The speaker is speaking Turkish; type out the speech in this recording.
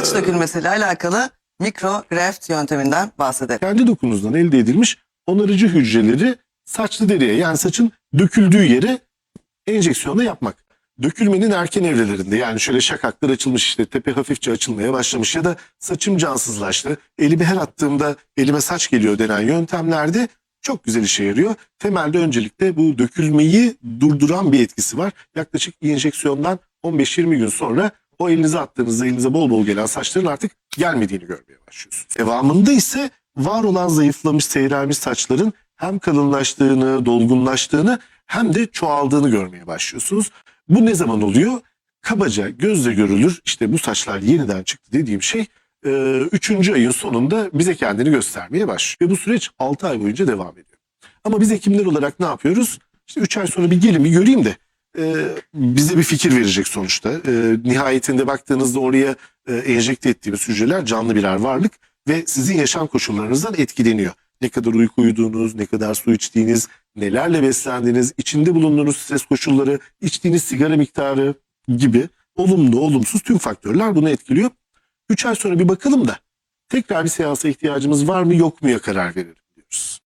saç dökülmesiyle alakalı mikrograft yönteminden bahsedelim. kendi dokunuzdan elde edilmiş onarıcı hücreleri saçlı deriye yani saçın döküldüğü yere enjeksiyonla yapmak. Dökülmenin erken evrelerinde yani şöyle şakaklar açılmış işte tepe hafifçe açılmaya başlamış ya da saçım cansızlaştı. Elimi her attığımda elime saç geliyor denen yöntemlerde çok güzel işe yarıyor. Temelde öncelikle bu dökülmeyi durduran bir etkisi var. Yaklaşık enjeksiyondan 15-20 gün sonra o elinize attığınızda elinize bol bol gelen saçların artık gelmediğini görmeye başlıyorsunuz. Devamında ise var olan zayıflamış, seyrelmiş saçların hem kalınlaştığını, dolgunlaştığını hem de çoğaldığını görmeye başlıyorsunuz. Bu ne zaman oluyor? Kabaca gözle görülür işte bu saçlar yeniden çıktı dediğim şey 3. ayın sonunda bize kendini göstermeye başlıyor. Ve bu süreç 6 ay boyunca devam ediyor. Ama biz hekimler olarak ne yapıyoruz? İşte 3 ay sonra bir gelin bir göreyim de e, bize bir fikir verecek sonuçta. E, nihayetinde baktığınızda oraya e, enjekte ettiğimiz hücreler canlı birer varlık ve sizin yaşam koşullarınızdan etkileniyor. Ne kadar uyku uyuduğunuz, ne kadar su içtiğiniz, nelerle beslendiğiniz, içinde bulunduğunuz stres koşulları, içtiğiniz sigara miktarı gibi olumlu, olumsuz tüm faktörler bunu etkiliyor. 3 ay sonra bir bakalım da tekrar bir seansa ihtiyacımız var mı yok muya karar veririz.